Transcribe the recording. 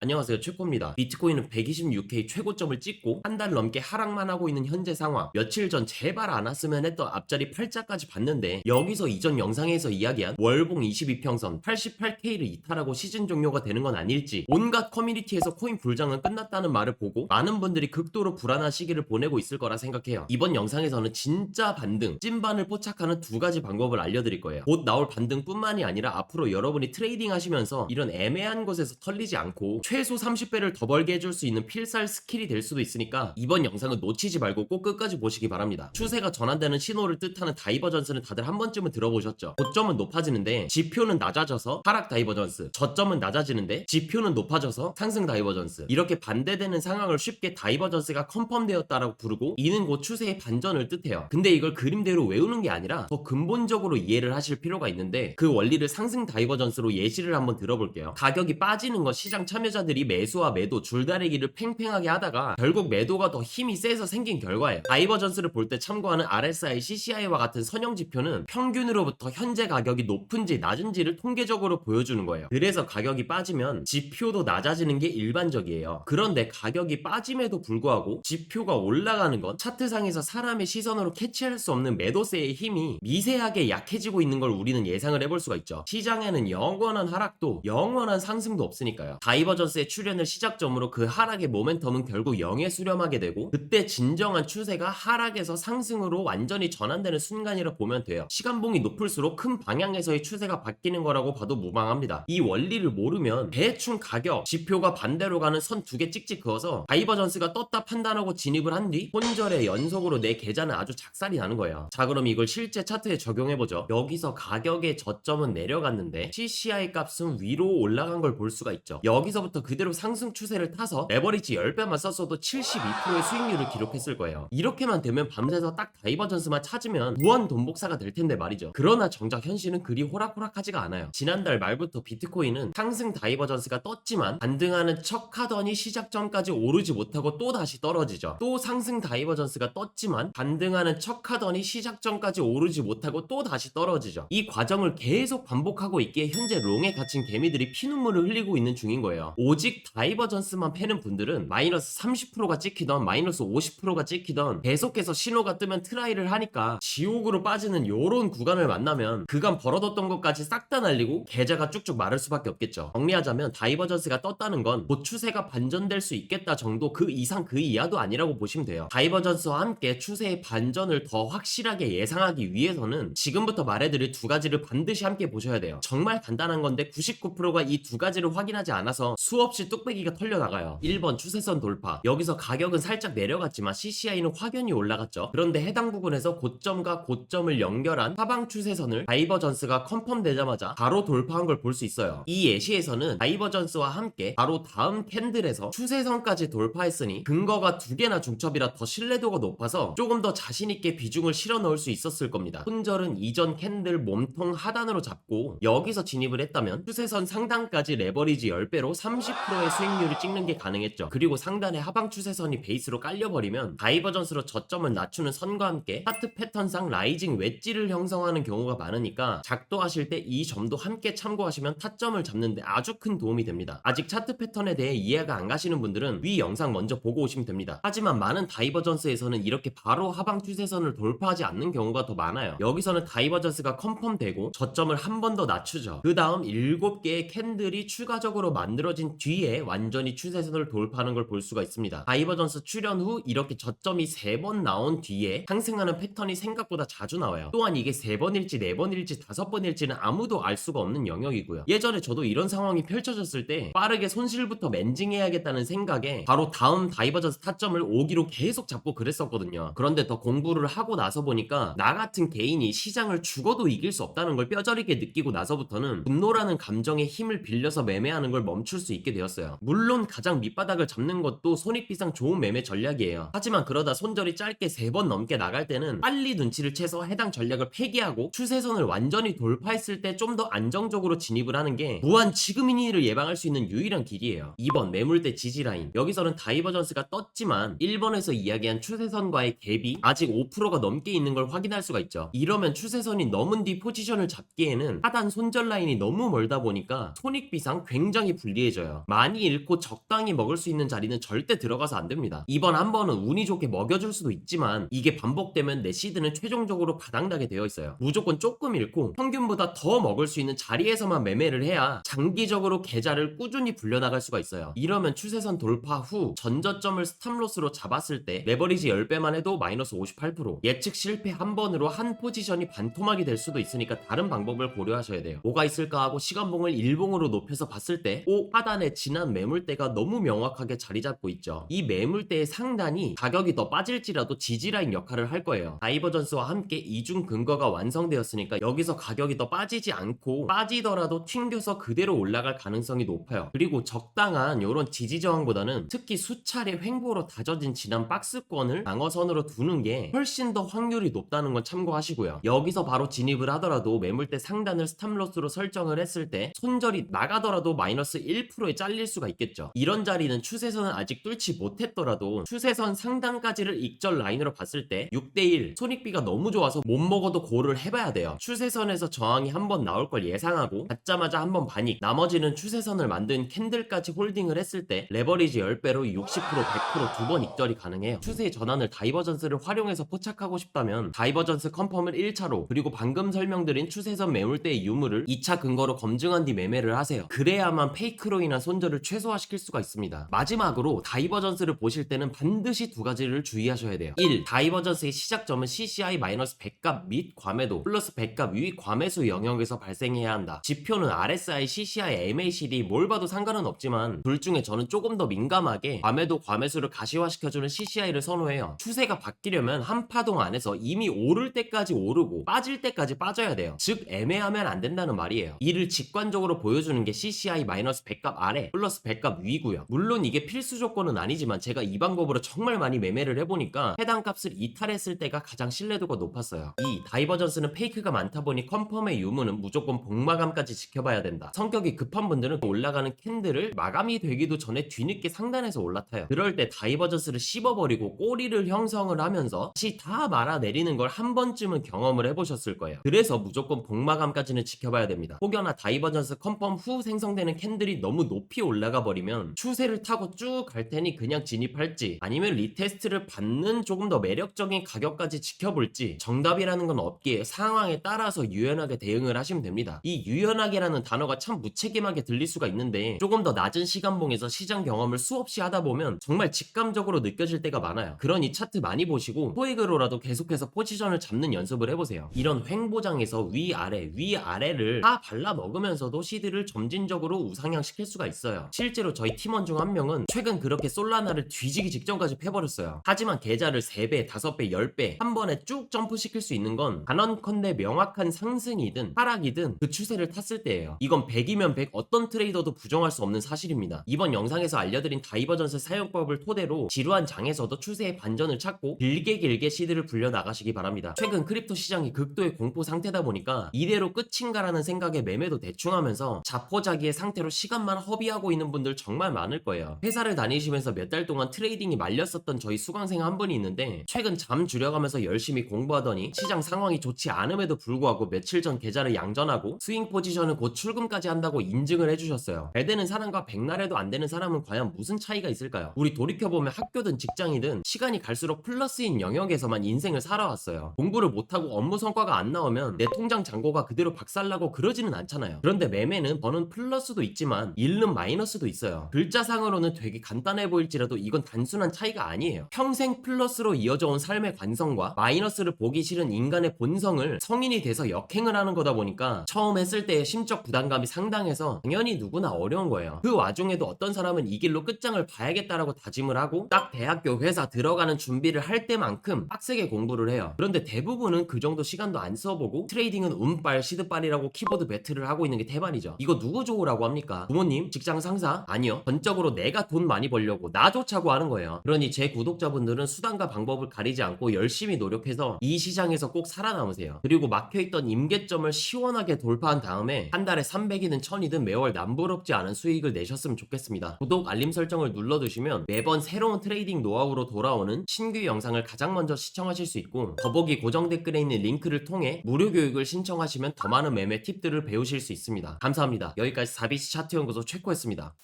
안녕하세요 최코입니다. 비트코인은 126K 최고점을 찍고 한 달 넘게 하락만 하고 있는 현재 상황. 며칠 전 제발 안 왔으면 했던 앞자리 팔자까지 봤는데 여기서 이전 영상에서 이야기한 월봉 22평선 88K를 이탈하고 시즌 종료가 되는 건 아닐지 온갖 커뮤니티에서 코인 불장은 끝났다는 말을 보고 많은 분들이 극도로 불안한 시기를 보내고 있을 거라 생각해요. 이번 영상에서는 진짜 반등 찐반을 포착하는 두 가지 방법을 알려드릴 거예요. 곧 나올 반등뿐만이 아니라 앞으로 여러분이 트레이딩 하시면서 이런 애매한 곳에서 털리지 않고 최소 30배를 더 벌게 해줄 수 있는 필살 스킬이 될 수도 있으니까 이번 영상은 놓치지 말고 꼭 끝까지 보시기 바랍니다. 추세가 전환되는 신호를 뜻하는 다이버전스는 다들 한 번쯤은 들어보셨죠? 고점은 높아지는데 지표는 낮아져서 하락 다이버전스, 저점은 낮아지는데 지표는 높아져서 상승 다이버전스 이렇게 반대되는 상황을 쉽게 다이버전스가 컨펌되었다라고 부르고 이는 곧 추세의 반전을 뜻해요. 근데 이걸 그림대로 외우는 게 아니라 더 근본적으로 이해를 하실 필요가 있는데 그 원리를 상승 다이버전스로 예시를 한번 들어볼게요. 가격이 빠지는 건 시장 참여자 들이 매수와 매도 줄다리기를 팽팽하게 하다가 결국 매도가 더 힘이 세서 생긴 결과예요. 다이버전스를 볼 때 참고하는 RSI, CCI와 같은 선형 지표는 평균으로부터 현재 가격이 높은지 낮은지를 통계적으로 보여주는 거예요. 그래서 가격이 빠지면 지표도 낮아지는 게 일반적이에요. 그런데 가격이 빠짐에도 불구하고 지표가 올라가는 건 차트상에서 사람의 시선으로 캐치할 수 없는 매도세의 힘이 미세하게 약해지고 있는 걸 우리는 예상을 해볼 수가 있죠. 시장에는 영원한 하락도 영원한 상승도 없으니까요. 다이버전스 의 출현을 시작점으로 그 하락의 모멘텀은 결국 0에 수렴하게 되고 그때 진정한 추세가 하락에서 상승으로 완전히 전환되는 순간이라 보면 돼요. 시간봉이 높을수록 큰 방향에서의 추세가 바뀌는 거라고 봐도 무방합니다. 이 원리를 모르면 대충 가격, 지표가 반대로 가는 선 두 개 찍찍 그어서 다이버전스가 떴다 판단하고 진입을 한 뒤 혼절의 연속으로 내 계좌는 아주 작살이 나는 거야. 자 그럼 이걸 실제 차트에 적용해보죠. 여기서 가격의 저점은 내려갔는데 CCI 값은 위로 올라간 걸 볼 수가 있죠. 여기서부터 그대로 상승 추세를 타서 레버리지 10배만 썼어도 72%의 수익률을 기록했을 거예요. 이렇게만 되면 밤새서 딱 다이버전스만 찾으면 무한 돈복사가 될 텐데 말이죠. 그러나 정작 현실은 그리 호락호락하지가 않아요. 지난달 말부터 비트코인은 상승 다이버전스가 떴지만 반등하는 척 하더니 시작점까지 오르지 못하고 또 다시 떨어지죠. 또 상승 다이버전스가 떴지만 반등하는 척 하더니 시작점까지 오르지 못하고 또 다시 떨어지죠. 이 과정을 계속 반복하고 있기에 현재 롱에 갇힌 개미들이 피눈물을 흘리고 있는 중인 거예요. 오직 다이버전스만 패는 분들은 마이너스 30%가 찍히던 마이너스 50%가 찍히던 계속해서 신호가 뜨면 트라이를 하니까 지옥으로 빠지는 요런 구간을 만나면 그간 벌어뒀던 것까지 싹 다 날리고 계좌가 쭉쭉 마를 수밖에 없겠죠. 정리하자면 다이버전스가 떴다는 건 곧 추세가 반전될 수 있겠다 정도 그 이상 그 이하도 아니라고 보시면 돼요. 다이버전스와 함께 추세의 반전을 더 확실하게 예상하기 위해서는 지금부터 말해드릴 두 가지를 반드시 함께 보셔야 돼요. 정말 간단한 건데 99%가 이 두 가지를 확인하지 않아서 수 없이 뚝배기가 털려나가요. 1번 추세선 돌파. 여기서 가격은 살짝 내려갔지만 CCI는 확연히 올라갔죠. 그런데 해당 부분에서 고점과 고점을 연결한 하방 추세선을 다이버전스가 컨펌되자마자 바로 돌파한 걸 볼 수 있어요. 이 예시에서는 다이버전스와 함께 바로 다음 캔들에서 추세선까지 돌파했으니 근거가 두 개나 중첩이라 더 신뢰도가 높아서 조금 더 자신있게 비중을 실어 넣을 수 있었을 겁니다. 혼절은 이전 캔들 몸통 하단으로 잡고 여기서 진입을 했다면 추세선 상단까지 레버리지 10배로 30%의 수익률을 찍는 게 가능했죠. 그리고 상단에 하방 추세선이 베이스로 깔려버리면 다이버전스로 저점을 낮추는 선과 함께 하트 패턴상 라이징 웨지를 형성하는 경우가 많으니까 작도하실 때 이 점도 함께 참고하시면 타점을 잡는데 아주 큰 도움이 됩니다. 아직 차트 패턴에 대해 이해가 안 가시는 분들은 위 영상 먼저 보고 오시면 됩니다. 하지만 많은 다이버전스에서는 이렇게 바로 하방 추세선을 돌파하지 않는 경우가 더 많아요. 여기서는 다이버전스가 컨펌되고 저점을 한 번 더 낮추죠. 그 다음 7개의 캔들이 추가적으로 만들어진 뒤에 완전히 추세선을 돌파하는 걸 볼 수가 있습니다. 다이버전스 출현 후 이렇게 저점이 3번 나온 뒤에 상승하는 패턴이 생각보다 자주 나와요. 또한 이게 3번일지 4번일지 5번일지는 아무도 알 수가 없는 영역이고요. 예전에 저도 이런 상황이 펼쳐졌을 때 빠르게 손실부터 멘징해야겠다는 생각에 바로 다음 다이버전스 타점을 오기로 계속 잡고 그랬었거든요. 그런데 더 공부를 하고 나서 보니까 나 같은 개인이 시장을 죽어도 이길 수 없다는 걸 뼈저리게 느끼고 나서부터는 분노라는 감정의 힘을 빌려서 매매하는 걸 멈출 수 있게 되었어요. 물론 가장 밑바닥을 잡는 것도 손익비상 좋은 매매 전략이에요. 하지만 그러다 손절이 짧게 3번 넘게 나갈 때는 빨리 눈치를 채서 해당 전략을 폐기하고 추세선을 완전히 돌파했을 때 좀 더 안정적으로 진입을 하는 게 무한 지금이니를 예방할 수 있는 유일한 길이에요. 2번 매물대 지지라인. 여기서는 다이버전스가 떴지만 1번에서 이야기한 추세선과의 갭이 아직 5%가 넘게 있는 걸 확인할 수가 있죠. 이러면 추세선이 넘은 뒤 포지션을 잡기에는 하단 손절 라인이 너무 멀다 보니까 손익비상 굉장히 불리해져요. 있어요. 많이 잃고 적당히 먹을 수 있는 자리는 절대 들어가서 안 됩니다. 이번 한 번은 운이 좋게 먹여줄 수도 있지만 이게 반복되면 내 시드는 최종적으로 바닥나게 되어 있어요. 무조건 조금 잃고 평균보다 더 먹을 수 있는 자리에서만 매매를 해야 장기적으로 계좌를 꾸준히 불려나갈 수가 있어요. 이러면 추세선 돌파 후 전저점을 스탑로스로 잡았을 때 레버리지 10배만 해도 마이너스 58% 예측 실패 한 번으로 한 포지션이 반토막이 될 수도 있으니까 다른 방법을 고려하셔야 돼요. 뭐가 있을까 하고 시간봉을 일봉으로 높여서 봤을 때 오 하단 에 지난 매물대가 너무 명확하게 자리 잡고 있죠. 이 매물대의 상단이 가격이 더 빠질지라도 지지라인 역할을 할 거예요. 다이버전스와 함께 이중 근거가 완성되었으니까 여기서 가격이 더 빠지지 않고 빠지더라도 튕겨서 그대로 올라갈 가능성이 높아요. 그리고 적당한 이런 지지 저항보다는 특히 수차례 횡보로 다져진 지난 박스권을 방어선으로 두는 게 훨씬 더 확률이 높다는 건 참고하시고요. 여기서 바로 진입을 하더라도 매물대 상단을 스탑로스로 설정을 했을 때 손절이 나가더라도 마이너스 1%에 잘릴 수가 있겠죠. 이런 자리는 추세선을 아직 뚫지 못했더라도 추세선 상단까지를 익절 라인으로 봤을 때 6대1 손익비가 너무 좋아서 못 먹어도 고를 해봐야 돼요. 추세선에서 저항이 한 번 나올 걸 예상하고 받자마자 한 번 반익 나머지는 추세선을 만든 캔들까지 홀딩을 했을 때 레버리지 10배로 60% 100%두 번 익절이 가능해요. 추세의 전환을 다이버전스를 활용해서 포착하고 싶다면 다이버전스 컨펌을 1차로 그리고 방금 설명드린 추세선 매물대의 유무를 2차 근거로 검증한 뒤 매매를 하세요. 그래야만 페이크로 인한 손절을 최소화시킬 수가 있습니다. 마지막으로 다이버전스를 보실 때는 반드시 두 가지를 주의하셔야 돼요. 1. 다이버전스의 시작점은 CCI-100값 및 과매도 플러스 100값 위 과매수 영역에서 발생해야 한다. 지표는 RSI, CCI, MACD 뭘 봐도 상관은 없지만 둘 중에 저는 조금 더 민감하게 과매도 과매수를 가시화시켜주는 CCI를 선호해요. 추세가 바뀌려면 한 파동 안에서 이미 오를 때까지 오르고 빠질 때까지 빠져야 돼요. 즉 애매하면 안 된다는 말이에요. 이를 직관적으로 보여주는 게 CCI-100값 아래 플러스 100값 위고요. 물론 이게 필수 조건은 아니지만 제가 이 방법으로 정말 많이 매매를 해보니까 해당 값을 이탈했을 때가 가장 신뢰도가 높았어요. 2. 다이버전스는 페이크가 많다 보니 컨펌의 유무는 무조건 복마감까지 지켜봐야 된다. 성격이 급한 분들은 올라가는 캔들을 마감이 되기도 전에 뒤늦게 상단에서 올라타요. 그럴 때 다이버전스를 씹어버리고 꼬리를 형성을 하면서 다시 다 말아내리는 걸 한 번쯤은 경험을 해보셨을 거예요. 그래서 무조건 복마감까지는 지켜봐야 됩니다. 혹여나 다이버전스 컨펌 후 생성되는 캔들이 너무 높이 올라가 버리면 추세를 타고 쭉 갈 테니 그냥 진입할지 아니면 리테스트를 받는 조금 더 매력적인 가격까지 지켜볼지 정답이라는 건 없기에 상황에 따라서 유연하게 대응을 하시면 됩니다. 이 유연하게라는 단어가 참 무책임하게 들릴 수가 있는데 조금 더 낮은 시간봉에서 시장 경험을 수없이 하다 보면 정말 직감적으로 느껴질 때가 많아요. 그러니 차트 많이 보시고 토익으로라도 계속해서 포지션을 잡는 연습을 해보세요. 이런 횡보장에서 위아래 위아래를 다 발라 먹으면서도 시드를 점진적으로 우상향시킬 수가 있어요. 실제로 저희 팀원 중 한 명은 최근 그렇게 솔라나를 뒤지기 직전까지 패버렸어요. 하지만 계좌를 3배, 5배, 10배 한 번에 쭉 점프시킬 수 있는 건 단언컨대 명확한 상승이든 하락이든 그 추세를 탔을 때예요. 이건 100이면 100 어떤 트레이더도 부정할 수 없는 사실입니다. 이번 영상에서 알려드린 다이버전스 사용법을 토대로 지루한 장에서도 추세의 반전을 찾고 길게 길게 시드를 불려 나가시기 바랍니다. 최근 크립토 시장이 극도의 공포 상태다 보니까 이대로 끝인가라는 생각에 매매도 대충 하면서 자포자기의 상태로 시간만 허비하고 있는 분들 정말 많을 거예요. 회사를 다니시면서 몇 달 동안 트레이딩이 말렸었던 저희 수강생 한 분이 있는데 최근 잠 줄여가면서 열심히 공부하더니 시장 상황이 좋지 않음에도 불구하고 며칠 전 계좌를 양전하고 스윙 포지션은 곧 출금까지 한다고 인증을 해주셨어요. 배 되는 사람과 백날에도 안 되는 사람은 과연 무슨 차이가 있을까요? 우리 돌이켜보면 학교든 직장이든 시간이 갈수록 플러스인 영역에서만 인생을 살아왔어요. 공부를 못하고 업무 성과가 안 나오면 내 통장 잔고가 그대로 박살나고 그러지는 않잖아요. 그런데 매매는 버는 플러스도 있지만 잃는 마이너스도 있어요. 글자상으로는 되게 간단해 보일지라도 이건 단순한 차이가 아니에요. 평생 플러스로 이어져 온 삶의 관성과 마이너스를 보기 싫은 인간의 본성을 성인이 돼서 역행을 하는 거다 보니까 처음 했을 때의 심적 부담감이 상당해서 당연히 누구나 어려운 거예요. 그 와중에도 어떤 사람은 이 길로 끝장을 봐야겠다라고 다짐을 하고 딱 대학교 회사 들어가는 준비를 할 때만큼 빡세게 공부를 해요. 그런데 대부분은 그 정도 시간도 안 써보고 트레이딩은 운빨 시드빨이라고 키보드 배틀을 하고 있는 게 대반이죠. 이거 누구 좋으라고 합니까? 부모님? 직장 상사? 아니요. 전적으로 내가 돈 많이 벌려고 나 좋자고 하는 거예요. 그러니 제 구독자분들은 수단과 방법을 가리지 않고 열심히 노력해서 이 시장에서 꼭 살아남으세요. 그리고 막혀있던 임계점을 시원하게 돌파한 다음에 한 달에 300이든 1000이든 매월 남부럽지 않은 수익을 내셨으면 좋겠습니다. 구독 알림 설정을 눌러두시면 매번 새로운 트레이딩 노하우로 돌아오는 신규 영상을 가장 먼저 시청하실 수 있고 더보기 고정 댓글에 있는 링크를 통해 무료 교육을 신청하시면 더 많은 매매 팁들을 배우실 수 있습니다. 감사합니다. 여기까지 4BC 차트 연구소 최 코였습니다.